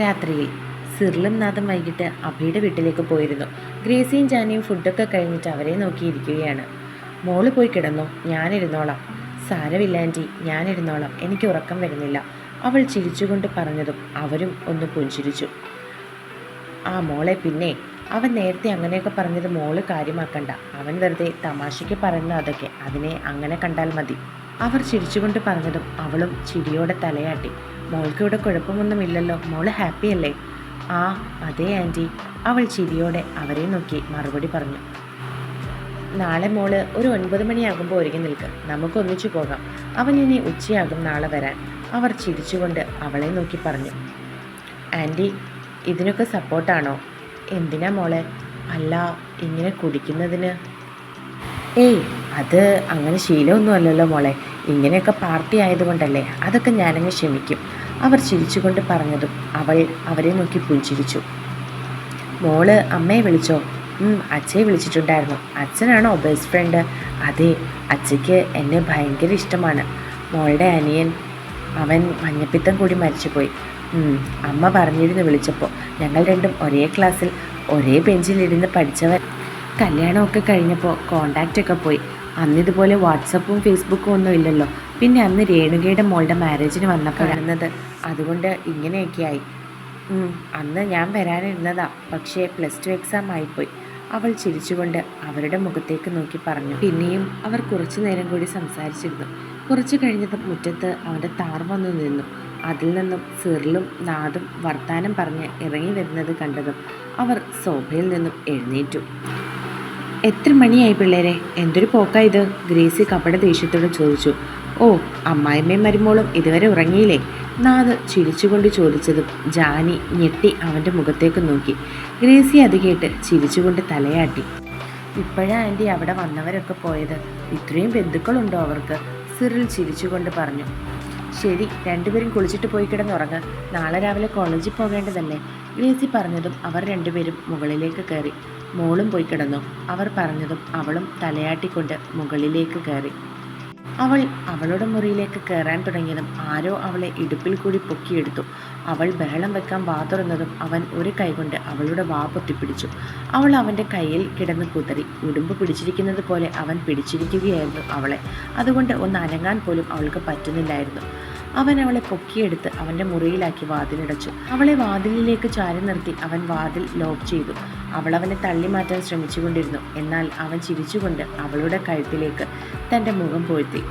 രാത്രിയിൽ സിർലും നാഥം വൈകിട്ട് അഭിയുടെ വീട്ടിലേക്ക് പോയിരുന്നു. ഗ്രേസിയും ജാനിയും ഫുഡൊക്കെ കഴിഞ്ഞിട്ട് അവരെ നോക്കിയിരിക്കുകയാണ്. മോൾ പോയി കിടന്നു. ഞാനിരുന്നോളാം. സാരമില്ല ആന്റി ഞാനിരുന്നോളാം. എനിക്ക് ഉറക്കം വരുന്നില്ല. അവൾ ചിരിച്ചുകൊണ്ട് പറഞ്ഞതും അവരും ഒന്ന് പുഞ്ചിരിച്ചു. ആ മോളെ പിന്നെ. അവൻ നേരത്തെ അങ്ങനെയൊക്കെ പറഞ്ഞത് മോൾ കാര്യമാക്കണ്ട. അവൻ വെറുതെ തമാശയ്ക്ക് പറയുന്ന അതൊക്കെ അതിനെ അങ്ങനെ കണ്ടാൽ മതി. അവർ ചിരിച്ചുകൊണ്ട് പറഞ്ഞതും അവളും ചിരിയോടെ തലയാട്ടി. മോൾക്ക് ഇവിടെ കുഴപ്പമൊന്നുമില്ലല്ലോ. മോൾ ഹാപ്പിയല്ലേ ആ അതെ ആന്റി അവൾ ചിരിയോടെ അവരെ നോക്കി മറുപടി പറഞ്ഞു. നാളെ മോൾ ഒരു ഒൻപത് മണിയാകുമ്പോൾ ഒരുങ്ങി നിൽക്ക്. നമുക്ക് ഒന്നിച്ചു പോകാം. അവൻ ഇനി ഉച്ചയാകും നാളെ വരാൻ. അവർ ചിരിച്ചുകൊണ്ട് അവളെ നോക്കി പറഞ്ഞു. ആന്റി ഇതിനൊക്കെ സപ്പോർട്ടാണോ? എന്തിനാ മോളെ? അല്ല ഇങ്ങനെ കുടിക്കുന്നതിന്. ഏയ് അത് അങ്ങനെ ശീലമൊന്നും അല്ലല്ലോ മോളെ. ഇങ്ങനെയൊക്കെ പാർട്ടി ആയതുകൊണ്ടല്ലേ അതൊക്കെ ഞാനങ്ങ് ക്ഷമിക്കും. അവർ ചിരിച്ചുകൊണ്ട് പറഞ്ഞതും അവൾ അവരെ നോക്കി പുഞ്ചിരിച്ചു. മോൾ അമ്മയെ വിളിച്ചോ? അച്ഛയെ വിളിച്ചിട്ടുണ്ടായിരുന്നു. അച്ഛനാണോ ബെസ്റ്റ് ഫ്രണ്ട് അതെ അച്ഛയ്ക്ക് എന്നെ ഭയങ്കര ഇഷ്ടമാണ്. മോളുടെ അനിയൻ അവൻ മഞ്ഞപ്പിത്തം കൂടി മരിച്ചുപോയി. അമ്മ പറഞ്ഞിരുന്നു വിളിച്ചപ്പോൾ ഞങ്ങൾ രണ്ടും ഒരേ ക്ലാസ്സിൽ ഒരേ ബെഞ്ചിലിരുന്ന് പഠിച്ചവർ കല്യാണമൊക്കെ കഴിഞ്ഞപ്പോൾ കോണ്ടാക്റ്റൊക്കെ പോയി. അന്നിതുപോലെ വാട്സപ്പും ഫേസ്ബുക്കും ഒന്നും ഇല്ലല്ലോ. പിന്നെ അന്ന് രേണുകയുടെ മോളുടെ മാരേജിന് വന്നപ്പോഴാണെന്നത് അതുകൊണ്ട് ഇങ്ങനെയൊക്കെയായി. അന്ന് ഞാൻ വരാനിരുന്നതാ. പക്ഷേ പ്ലസ് ടു എക്സാം ആയിപ്പോയി. അവൾ ചിരിച്ചുകൊണ്ട് അവരുടെ മുഖത്തേക്ക് നോക്കി പറഞ്ഞു. പിന്നെയും അവർ കുറച്ചു നേരം കൂടി സംസാരിച്ചിരുന്നു. കുറച്ചു കഴിഞ്ഞത് മുറ്റത്ത് അവന്റെ താർ വന്നു നിന്നു. അതിൽ നിന്നും സിറിലും നാദും വർത്താനം പറഞ്ഞ് ഇറങ്ങി വരുന്നത് കണ്ടതും അവർ സോഫയിൽ നിന്നും എഴുന്നേറ്റു. എത്ര മണിയായി പിള്ളേരെ? എന്തൊരു പോക്കാ ഇത്? ഗ്രേസി കപട ദേഷ്യത്തോടെ ചോദിച്ചു. ഓ അമ്മായിമ്മയും മരുമോളും ഇതുവരെ ഉറങ്ങിയില്ലേ? നാഥ് ചിരിച്ചുകൊണ്ട് ചോദിച്ചതും ജാനി ഞെട്ടി അവന്റെ മുഖത്തേക്ക് നോക്കി. ഗ്രേസി അത് കേട്ട് ചിരിച്ചുകൊണ്ട് തലയാട്ടി. ഇപ്പോഴാ ആന്റി അവിടെ വന്നവരൊക്കെ പോയത്. ഇത്രയും ബന്ധുക്കളുണ്ടോ അവർക്ക്? സിറിൽ ചിരിച്ചുകൊണ്ട് പറഞ്ഞു. ശരി രണ്ടുപേരും കുളിച്ചിട്ട് പോയി കിടന്നുറങ്ങ്. നാളെ രാവിലെ കോളേജിൽ പോകേണ്ടതല്ലേ? ഗ്രേസി പറഞ്ഞതും അവർ രണ്ടുപേരും മുകളിലേക്ക് കയറി. മോളും പോയി കിടന്നു. അവർ പറഞ്ഞതും അവളും തലയാട്ടിക്കൊണ്ട് മുകളിലേക്ക് കയറി. അവൾ അവളുടെ മുറിയിലേക്ക് കയറാൻ തുടങ്ങിയതും ആരോ അവളെ ഇടുപ്പിൽ കൂടി പൊക്കിയെടുത്തു. അവൾ ബഹളം വെക്കാൻ വാ തുറന്നതും അവൻ ഒരു കൈകൊണ്ട് അവളുടെ വാ പൊത്തിപ്പിടിച്ചു. അവൾ അവന്റെ കയ്യിൽ കിടന്ന് കുതറി. ഉടുമ്പ് പിടിച്ചിരിക്കുന്നത് പോലെ അവൻ പിടിച്ചിരിക്കുകയായിരുന്നു അവളെ. അതുകൊണ്ട് ഒന്ന് അനങ്ങാൻ പോലും അവൾക്ക് പറ്റുന്നില്ലായിരുന്നു. അവൻ അവളെ പൊക്കിയെടുത്ത് അവന്റെ മുറിയിലാക്കി വാതിലടച്ചു അവളെ വാതിലിലേക്ക് ചാരി നിർത്തി അവൻ വാതിൽ ലോക്ക് ചെയ്തു. അവൾ അവനെ തള്ളി മാറ്റാൻ ശ്രമിച്ചുകൊണ്ടിരുന്നു. എന്നാൽ അവൻ ചിരിച്ചുകൊണ്ട് അവളുടെ കഴുത്തിലേക്ക് തന്റെ മുഖം പൊഴുത്തി.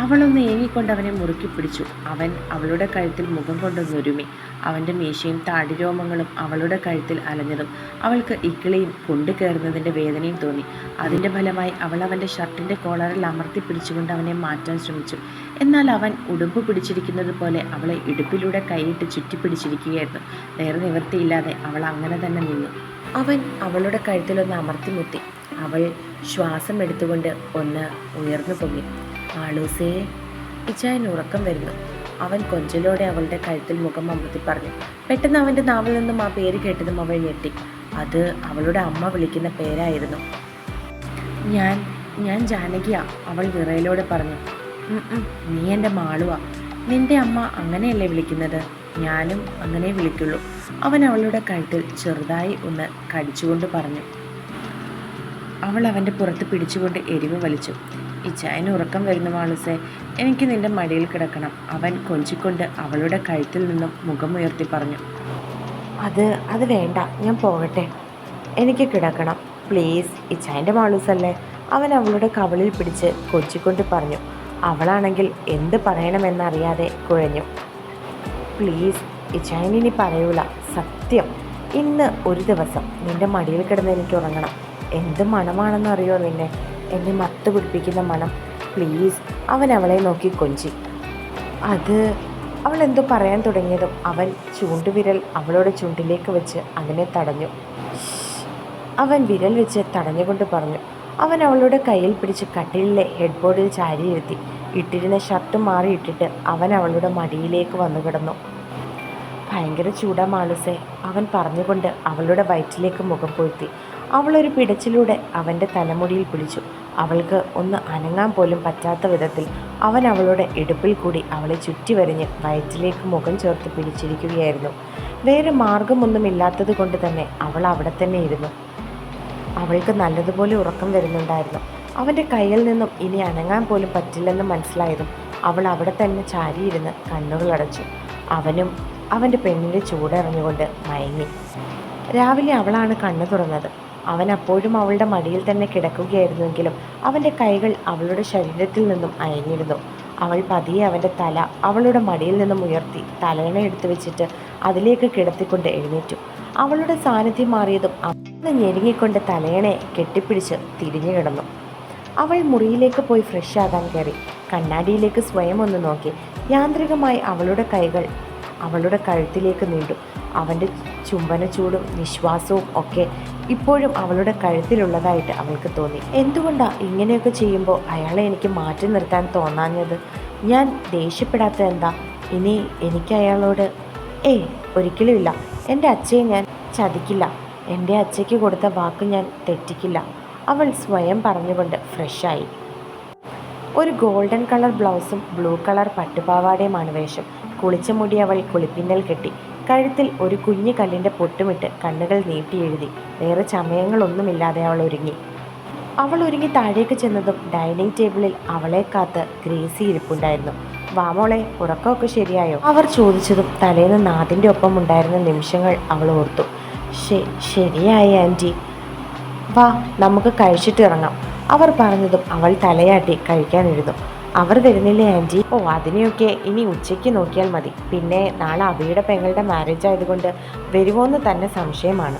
അവളൊന്ന് ഏങ്ങിക്കൊണ്ട് അവനെ മുറുക്കി പിടിച്ചു. അവൻ അവളുടെ കഴുത്തിൽ മുഖം കൊണ്ടൊന്നുരുമി അവന്റെ മീശയും താടിരോമങ്ങളും അവളുടെ കഴുത്തിൽ അലഞ്ഞതും അവൾക്ക് ഇക്കിളിയും കൊണ്ടു കയറുന്നതിന്റെ വേദനയും തോന്നി. അതിന്റെ ഫലമായി അവൾ അവന്റെ ഷർട്ടിന്റെ കോളറിൽ അമർത്തി പിടിച്ചുകൊണ്ട് അവനെ മാറ്റാൻ ശ്രമിച്ചു. എന്നാൽ അവൻ ഉടുമ്പ് പിടിച്ചിരിക്കുന്നത് പോലെ അവളെ ഇടുപ്പിലൂടെ കൈയിട്ട് ചുറ്റിപ്പിടിച്ചിരിക്കുകയായിരുന്നു വേറെ നിവൃത്തിയില്ലാതെ അവൾ അങ്ങനെ തന്നെ നിന്നു. അവൻ അവളുടെ കഴുത്തിലൊന്ന് അമർത്തി മുത്തി. അവൾ ശ്വാസം എടുത്തുകൊണ്ട് ഒന്ന് ഉയർന്നു പൊങ്ങി. ആളൂസേ ഇച്ചായൻ ഉറക്കം വരുന്നു. അവൻ കൊഞ്ചലോടെ അവളുടെ കഴുത്തിൽ മുഖം അമർത്തി പറഞ്ഞു. പെട്ടെന്ന് അവന്റെ നാവിൽ നിന്നും ആ പേര് കേട്ടതും അവൾ ഞെട്ടി. അത് അവളുടെ അമ്മ വിളിക്കുന്ന പേരായിരുന്നു. ഞാൻ ഞാൻ ജാനകിയാ അവൾ വിറയലോടെ പറഞ്ഞു. "ഉം ഉം, നീ എന്റെ മാളുവാ. നിന്റെ അമ്മ അങ്ങനെയല്ലേ വിളിക്കുന്നത്? ഞാനും അങ്ങനെ വിളിക്കുള്ളൂ. അവൻ അവളുടെ കഴുത്തിൽ ചെറുതായി ഒന്ന് കടിച്ചുകൊണ്ട് പറഞ്ഞു. അവൾ അവന്റെ പുറത്ത് പിടിച്ചുകൊണ്ട് എരിവ് വലിച്ചു. ഇച്ചായന് ഉറക്കം വരുന്നു വാളുസേ എനിക്ക് നിന്റെ മടിയിൽ കിടക്കണം. അവൻ കൊഞ്ചിക്കൊണ്ട് അവളുടെ കഴുത്തിൽ നിന്നും മുഖമുയർത്തി പറഞ്ഞു. അത് അത് വേണ്ട ഞാൻ പോകട്ടെ. എനിക്ക് കിടക്കണം. പ്ലീസ് ഇച്ചായന്റെ മാളൂസല്ലേ? അവൻ അവളുടെ കവളിൽ പിടിച്ച് കൊച്ചിക്കൊണ്ട് പറഞ്ഞു. അവളാണെങ്കിൽ എന്ത് പറയണമെന്നറിയാതെ കുഴഞ്ഞു. പ്ലീസ് ഇച്ചായൻ ഇനി പറയൂല. സത്യം ഇന്ന് ഒരു ദിവസം നിന്റെ മടിയിൽ കിടന്ന് എനിക്ക് ഉറങ്ങണം. എന്ത് മണമാണെന്നറിയോ നിന്നെ? എന്നെ മത്ത് പിടിപ്പിക്കുന്ന മണം. പ്ലീസ് അവൻ അവളെ നോക്കി കൊഞ്ചി. അത് അവൾ എന്തോ പറയാൻ തുടങ്ങിയതും അവൻ ചൂണ്ടുവിരൽ അവളുടെ ചുണ്ടിലേക്ക് വെച്ച് അതിനെ തടഞ്ഞു. അവൻ വിരൽ വെച്ച് തടഞ്ഞുകൊണ്ട് പറഞ്ഞു അവൻ അവളുടെ കയ്യിൽ പിടിച്ച് കട്ടിലിലെ ഹെഡ്ബോർഡിൽ ചാരിയിരുത്തി ഇട്ടിരുന്ന ഷർട്ട് മാറിയിട്ടിട്ട് അവൻ അവളുടെ മടിയിലേക്ക് വന്നു കിടന്നു. ഭയങ്കര ചൂടാ മാളുസേ അവൻ പറഞ്ഞുകൊണ്ട് അവളുടെ വയറ്റിലേക്ക് മുഖം പൊഴുത്തി അവളൊരു പിടച്ചിലൂടെ അവന്റെ തലമുടിയിൽ പിടിച്ചു. അവൾക്ക് ഒന്ന് അനങ്ങാൻ പോലും പറ്റാത്ത വിധത്തിൽ അവൻ അവളുടെ ഇടുപ്പിൽ കൂടി അവളെ ചുറ്റി വരിഞ്ഞ് വയറ്റിലേക്ക് മുഖം ചേർത്ത് പിടിച്ചിരിക്കുകയായിരുന്നു. വേറെ മാർഗമൊന്നുമില്ലാത്തത് കൊണ്ട് തന്നെ അവൾ അവിടെ തന്നെ ഇരുന്നു. അവൾക്ക് നല്ലതുപോലെ ഉറക്കം വരുന്നുണ്ടായിരുന്നു. അവന്റെ കയ്യിൽ നിന്നും ഇനി അനങ്ങാൻ പോലും പറ്റില്ലെന്ന് മനസ്സിലായതും അവൾ അവിടെ തന്നെ ചാരിയിരുന്ന് കണ്ണുകളടച്ചു അവനും അവന്റെ പെണ്ണിന്റെ ചൂടറിഞ്ഞുകൊണ്ട് മയങ്ങി. രാവിലെ അവളാണ് കണ്ണു തുറന്നത്. അവൻ അപ്പോഴും അവളുടെ മടിയിൽ തന്നെ കിടക്കുകയായിരുന്നുവെങ്കിലും അവന്റെ കൈകൾ അവളുടെ ശരീരത്തിൽ നിന്നും അയഞ്ഞിരുന്നു. അവൾ പതിയെ അവന്റെ തല അവളുടെ മടിയിൽ നിന്നും ഉയർത്തി തലയണ എടുത്തു വെച്ചിട്ട് അതിലേക്ക് കിടത്തിക്കൊണ്ട് എഴുന്നേറ്റു. അവളുടെ സാന്നിധ്യം മാറിയതും അവൾ ഞെരുങ്ങിക്കൊണ്ട് തലയണയെ കെട്ടിപ്പിടിച്ച് തിരിഞ്ഞു കിടന്നു. അവൾ മുറിയിലേക്ക് പോയി ഫ്രഷ് ആകാൻ കയറി. കണ്ണാടിയിലേക്ക് സ്വയം ഒന്ന് നോക്കി. യാന്ത്രികമായി അവളുടെ കൈകൾ അവളുടെ കഴുത്തിലേക്ക് നീണ്ടു. അവന്റെ ചുംബന ചൂടും നിശ്വാസവും ഒക്കെ ഇപ്പോഴും അവളുടെ കഴുത്തിലുള്ളതായിട്ട് അവൾക്ക് തോന്നി. എന്തുകൊണ്ടാ ഇങ്ങനെയൊക്കെ ചെയ്യുമ്പോൾ അയാളെ എനിക്ക് മാറ്റി നിർത്താൻ തോന്നാഞ്ഞത്? ഞാൻ ദേഷ്യപ്പെടാത്ത എന്താ? ഇനി എനിക്ക് അയാളോട് ഏയ് ഒരിക്കലുമില്ല എന്റെ അച്ഛയെ ഞാൻ ചതിക്കില്ല. എന്റെ അച്ഛയ്ക്ക് കൊടുത്ത വാക്ക് ഞാൻ തെറ്റിക്കില്ല. അവൾ സ്വയം പറഞ്ഞുകൊണ്ട് ഫ്രഷായി ഒരു ഗോൾഡൻ കളർ ബ്ലൗസും ബ്ലൂ കളർ പട്ടുപാവാടയുമാണ് വേഷം. കുളിച്ച മുടി അവൾ കുളിപ്പിന്നൽ കെട്ടി. കഴുത്തിൽ ഒരു കുഞ്ഞു കല്ലിന്റെ പൊട്ടുമിട്ട് കണ്ണുകൾ നീട്ടി എഴുതി. വേറെ ചമയങ്ങളൊന്നുമില്ലാതെ അവൾ ഒരുങ്ങി. അവൾ ഒരുങ്ങി താഴേക്ക് ചെന്നതും ഡൈനിങ് ടേബിളിൽ അവളെ കാത്ത് ഗ്രേസി ഇരിപ്പുണ്ടായിരുന്നു. വാമോളെ ഉറക്കമൊക്കെ ശരിയായോ? അവർ ചോദിച്ചതും തലേന്ന് നാദിന്റെ ഒപ്പം ഉണ്ടായിരുന്ന നിമിഷങ്ങൾ അവൾ ഓർത്തു. "ശ- ശരിയായി ആന്റി വാ നമുക്ക് കഴിച്ചിട്ട് ഇറങ്ങാം. അവർ പറഞ്ഞതും അവൾ തലയാട്ടി കഴിക്കാനിരുന്നു അവർ വരുന്നില്ലേ ആന്റി? ഓ അതിനെയൊക്കെ ഇനി ഉച്ചയ്ക്ക് നോക്കിയാൽ മതി. പിന്നെ നാളെ അവയുടെ പെങ്ങളുടെ മാരേജ് ആയതുകൊണ്ട് വരുമോന്ന് തന്നെ സംശയമാണ്.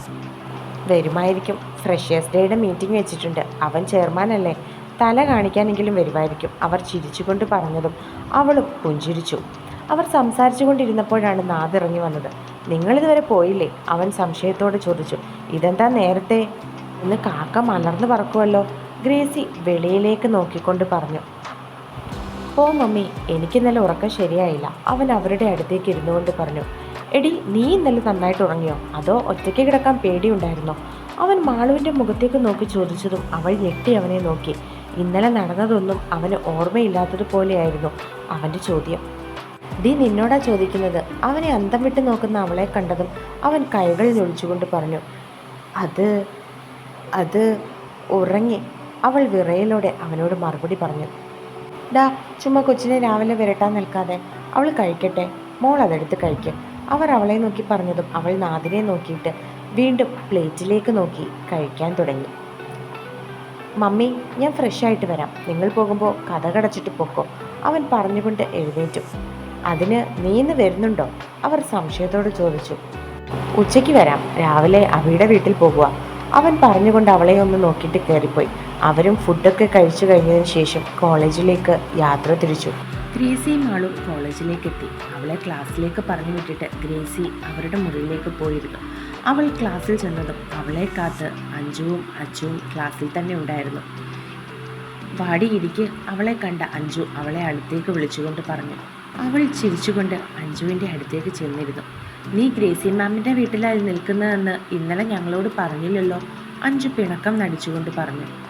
വരുമായിരിക്കും. ഫ്രഷേഴ്സ് ഡേയുടെ മീറ്റിംഗ് വെച്ചിട്ടുണ്ട്. അവൻ ചെയർമാനല്ലേ തല കാണിക്കാനെങ്കിലും വരുമായിരിക്കും. അവർ ചിരിച്ചുകൊണ്ട് പറഞ്ഞതും അവളും പുഞ്ചിരിച്ചു. അവർ സംസാരിച്ചു കൊണ്ടിരുന്നപ്പോഴാണ് നാദിറങ്ങി വന്നത്. നിങ്ങളിതുവരെ പോയില്ലേ? അവൻ സംശയത്തോടെ ചോദിച്ചു. ഇതെന്താ നേരത്തെ? ഇന്ന് കാക്ക മലർന്നു പറക്കുമല്ലോ ഗ്രേസി വെളിയിലേക്ക് നോക്കിക്കൊണ്ട് പറഞ്ഞു. ഓ മമ്മി എനിക്കിന്നലെ ഉറക്കം ശരിയായില്ല. അവൻ അവരുടെ അടുത്തേക്ക് ഇരുന്നു കൊണ്ട് പറഞ്ഞു എടി നീ ഇന്നലെ നന്നായിട്ട് ഉറങ്ങിയോ? അതോ ഒറ്റയ്ക്ക് കിടക്കാൻ പേടിയുണ്ടായിരുന്നോ? അവൻ മാളുവിന്റെ മുഖത്തേക്ക് നോക്കി ചോദിച്ചതും അവൾ ഞെട്ടി അവനെ നോക്കി. ഇന്നലെ നടന്നതൊന്നും അവന് ഓർമ്മയില്ലാത്തതുപോലെയായിരുന്നു അവന്റെ ചോദ്യം. ഡി നിന്നോടാ ചോദിക്കുന്നത്. അവനെ അന്തം വിട്ട് നോക്കുന്ന അവളെ കണ്ടതും അവൻ കൈകൾ ഞൊളിച്ചുകൊണ്ട് പറഞ്ഞു അത് അത് ഉറങ്ങി. അവൾ വിറയലോടെ അവനോട് മറുപടി പറഞ്ഞു ഡാ ചുമ്മാ കൊച്ചിനെ രാവിലെ വിരട്ടാൻ നിൽക്കാതെ. അവൾ കഴിക്കട്ടെ. മോൾ അതെടുത്ത് കഴിക്കും. അവർ അവളെ നോക്കി പറഞ്ഞതും അവൾ നാദിനെ നോക്കിയിട്ട് വീണ്ടും പ്ലേറ്റിലേക്ക് നോക്കി കഴിക്കാൻ തുടങ്ങി. മമ്മി ഞാൻ ഫ്രഷ് ആയിട്ട് വരാം. നിങ്ങൾ പോകുമ്പോൾ കഥ കടച്ചിട്ട് പൊക്കോ. അവൻ പറഞ്ഞുകൊണ്ട് എഴുന്നേറ്റു. അതിന് നീ ഇന്ന് വരുന്നുണ്ടോ? അവർ സംശയത്തോട് ചോദിച്ചു. ഉച്ചയ്ക്ക് വരാം. രാവിലെ അവയുടെ വീട്ടിൽ പോകുക അവൻ പറഞ്ഞുകൊണ്ട് അവളെ ഒന്ന് നോക്കിയിട്ട് കയറിപ്പോയി അവരും ഫുഡൊക്കെ കഴിച്ചു കഴിഞ്ഞതിന് ശേഷം കോളേജിലേക്ക് യാത്ര തിരിച്ചു. ഗ്രേസിയും ആളും കോളേജിലേക്ക് എത്തി അവളെ ക്ലാസ്സിലേക്ക് പറഞ്ഞു വിട്ടിട്ട് ഗ്രേസി അവരുടെ മുറിയിലേക്ക് പോയിരുന്നു. അവൾ ക്ലാസ്സിൽ ചെന്നതും അവളെ കാത്ത് അഞ്ജുവും അച്ചുവും ക്ലാസ്സിൽ തന്നെ ഉണ്ടായിരുന്നു. വാടി ഇരിക്ക് അവളെ കണ്ട അഞ്ജു അവളെ അടുത്തേക്ക് വിളിച്ചുകൊണ്ട് പറഞ്ഞു. അവൾ ചിരിച്ചുകൊണ്ട് അഞ്ജുവിന്റെ അടുത്തേക്ക് ചെന്നിരുന്നു. നീ ഗ്രേസി മാമിന്റെ വീട്ടിലായി നിൽക്കുന്നതെന്ന് ഇന്നലെ ഞങ്ങളോട് പറഞ്ഞില്ലല്ലോ? അഞ്ജു പിണക്കം നടിച്ചുകൊണ്ട് പറഞ്ഞു.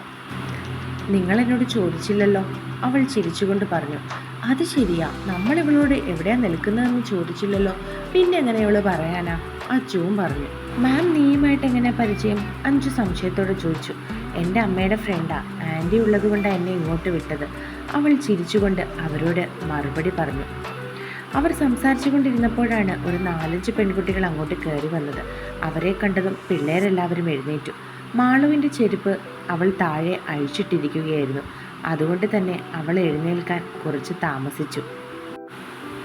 നിങ്ങൾ എന്നോട് ചോദിച്ചില്ലല്ലോ. അവൾ ചിരിച്ചുകൊണ്ട് പറഞ്ഞു അത് ശരിയാ. നമ്മൾ ഇവളോട് എവിടെയാ നിൽക്കുന്നതെന്ന് ചോദിച്ചില്ലല്ലോ. പിന്നെ എങ്ങനെ ഇവൾ പറയാനാ? അച്ചുവും പറഞ്ഞു മാം നീയുമായിട്ട് എങ്ങനെ പരിചയം? അഞ്ചു സംശയത്തോടെ ചോദിച്ചു എന്റെ അമ്മയുടെ ഫ്രണ്ടാ ആന്റി ഉള്ളത് കൊണ്ടാണ് എന്നെ ഇങ്ങോട്ട് വിട്ടത്. അവൾ ചിരിച്ചുകൊണ്ട് അവരോട് മറുപടി പറഞ്ഞു അവർ സംസാരിച്ചു കൊണ്ടിരുന്നപ്പോഴാണ് ഒരു നാലഞ്ച് പെൺകുട്ടികൾ അങ്ങോട്ട് കയറി വന്നത്. അവരെ കണ്ടതും പിള്ളേരെല്ലാവരും എഴുന്നേറ്റു. മാളുവിന്റെ ചെരുപ്പ് അവൾ താഴെ അഴിച്ചിട്ടിരിക്കുകയായിരുന്നു. അതുകൊണ്ട് തന്നെ അവൾ എഴുന്നേൽക്കാൻ കുറച്ച് താമസിച്ചു.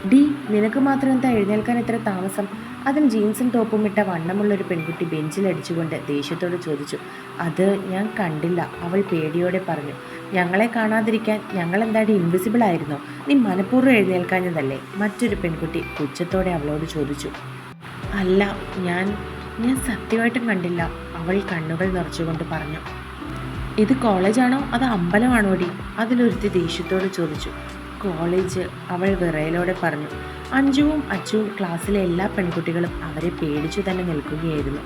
ഡി നിനക്ക് മാത്രം എന്താ എഴുന്നേൽക്കാൻ എത്ര താമസം? അതും ജീൻസും ടോപ്പും ഇട്ട വണ്ണമുള്ള ഒരു പെൺകുട്ടി ബെഞ്ചിലടിച്ചുകൊണ്ട് ദേഷ്യത്തോട് ചോദിച്ചു. അത് ഞാൻ കണ്ടില്ല അവൾ പേടിയോടെ പറഞ്ഞു. ഞങ്ങളെ കാണാതിരിക്കാൻ ഞങ്ങൾ എന്താടി ഇൻവിസിബിൾ ആയിരുന്നോ? നീ മനഃപൂർവം എഴുന്നേൽക്കാഞ്ഞതല്ലേ? മറ്റൊരു പെൺകുട്ടി പുച്ഛത്തോടെ അവളോട് ചോദിച്ചു. അല്ല ഞാൻ ഞാൻ സത്യമായിട്ടും കണ്ടില്ല. അവൾ കണ്ണുകൾ നിറച്ചുകൊണ്ട് പറഞ്ഞു ഇത് കോളേജാണോ അത് അമ്പലമാണോ ഡി അതിലൊരുത്തി ദേഷ്യത്തോട് ചോദിച്ചു. കോളേജ് അവൾ വിറയലോടെ പറഞ്ഞു അഞ്ജുവും അച്ചുവും ക്ലാസ്സിലെ എല്ലാ പെൺകുട്ടികളും അവരെ പേടിച്ചു തന്നെ നിൽക്കുകയായിരുന്നു.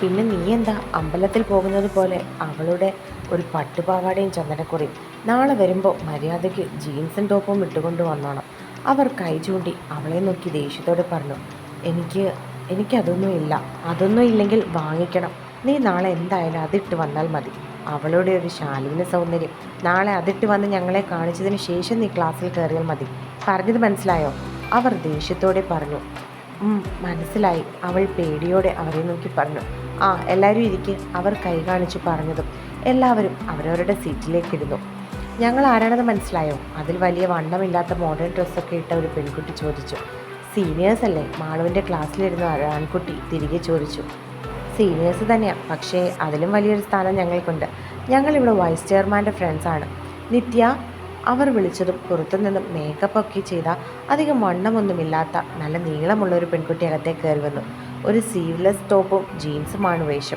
പിന്നെ നീ എന്താ അമ്പലത്തിൽ പോകുന്നത് പോലെ അവളുടെ ഒരു പട്ടുപാവാടയും ചന്ദനക്കുറി നാളെ വരുമ്പോൾ മര്യാദയ്ക്ക് ജീൻസും ടോപ്പും ഇട്ടുകൊണ്ട് വന്നോണം. അവർ കൈ ചൂണ്ടി അവളെ നോക്കി ദേഷ്യത്തോടെ പറഞ്ഞു എനിക്ക് എനിക്കതൊന്നും ഇല്ല. അതൊന്നും ഇല്ലെങ്കിൽ വാങ്ങിക്കണം. നീ നാളെ എന്തായാലും അതിട്ട് വന്നാൽ മതി. അവളുടെ ഒരു ശാലീന സൗന്ദര്യം. നാളെ അതിട്ട് വന്ന് ഞങ്ങളെ കാണിച്ചതിന് ശേഷം നീ ക്ലാസ്സിൽ കയറിയാൽ മതി. പറഞ്ഞത് മനസ്സിലായോ? അവർ ദേഷ്യത്തോടെ പറഞ്ഞു. മനസ്സിലായി. അവൾ പേടിയോടെ അവരെ നോക്കി പറഞ്ഞു. ആ എല്ലാവരും ഇരിക്കെ. അവർ കൈ കാണിച്ചു പറഞ്ഞതും എല്ലാവരും അവരവരുടെ സീറ്റിലേക്ക് ഇരുന്നു ഞങ്ങൾ ആരാണെന്ന് മനസ്സിലായോ? അതിൽ വലിയ വണ്ണമില്ലാത്ത മോഡേൺ ഡ്രസ്സൊക്കെ ഇട്ട ഒരു പെൺകുട്ടി ചോദിച്ചു. സീനിയേഴ്സ് അല്ലേ? മാളുവിന്റെ ക്ലാസ്സിലിരുന്ന ആൺകുട്ടി തിരികെ ചോദിച്ചു. സീനിയേഴ്സ് തന്നെയാണ് പക്ഷേ അതിലും വലിയൊരു സ്ഥാനം ഞങ്ങൾക്കുണ്ട്. ഞങ്ങളിവിടെ വൈസ് ചെയർമാന്റെ ഫ്രണ്ട്സാണ്. നിത്യ അവർ വിളിച്ചതും പുറത്തുനിന്നും മേക്കപ്പ് ഒക്കെ ചെയ്ത അധികം വണ്ണമൊന്നുമില്ലാത്ത നല്ല നീളമുള്ള ഒരു പെൺകുട്ടി അകത്തെ കയറി വന്നു. ഒരു സീവ്ലെസ് ടോപ്പും ജീൻസുമാണ് വേഷം.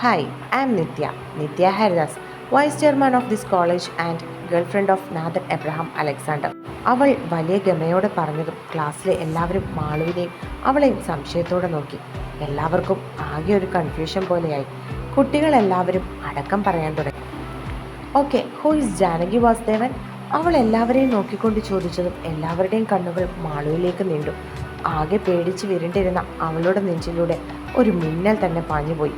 Hi I am Nithya. Nithya Haridas. Vice chairman of this college and girlfriend of Nathan Abraham Alexander. അവൾ വലിയ ഗമയോടെ പറഞ്ഞതും ക്ലാസ്സിലെ എല്ലാവരും മാളുവിനെയും അവളെയും സംശയത്തോടെ നോക്കി. എല്ലാവർക്കും ആകെ ഒരു കൺഫ്യൂഷൻ പോലെയായി. കുട്ടികളെല്ലാവരും അടക്കം പറയാൻ തുടങ്ങി. Okay who is Janaki Vasudevan അവൾ എല്ലാവരെയും നോക്കിക്കൊണ്ട് ചോദിച്ചതും എല്ലാവരുടെയും കണ്ണുകൾ മാളുവിലേക്ക് നീണ്ടു. ആകെ പേടിച്ച് വിരണ്ടിരുന്ന അവളുടെ നെഞ്ചിലൂടെ ഒരു മിന്നൽ തന്നെ പാഞ്ഞുപോയി.